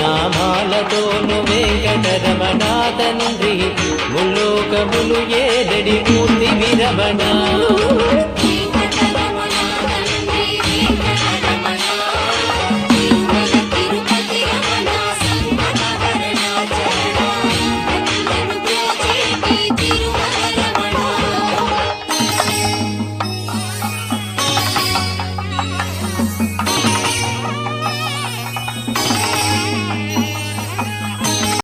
నామాలతోను వెంకటరమణ తండ్రి ముల్లోకములు ఏదడి మూర్తి విరమణ.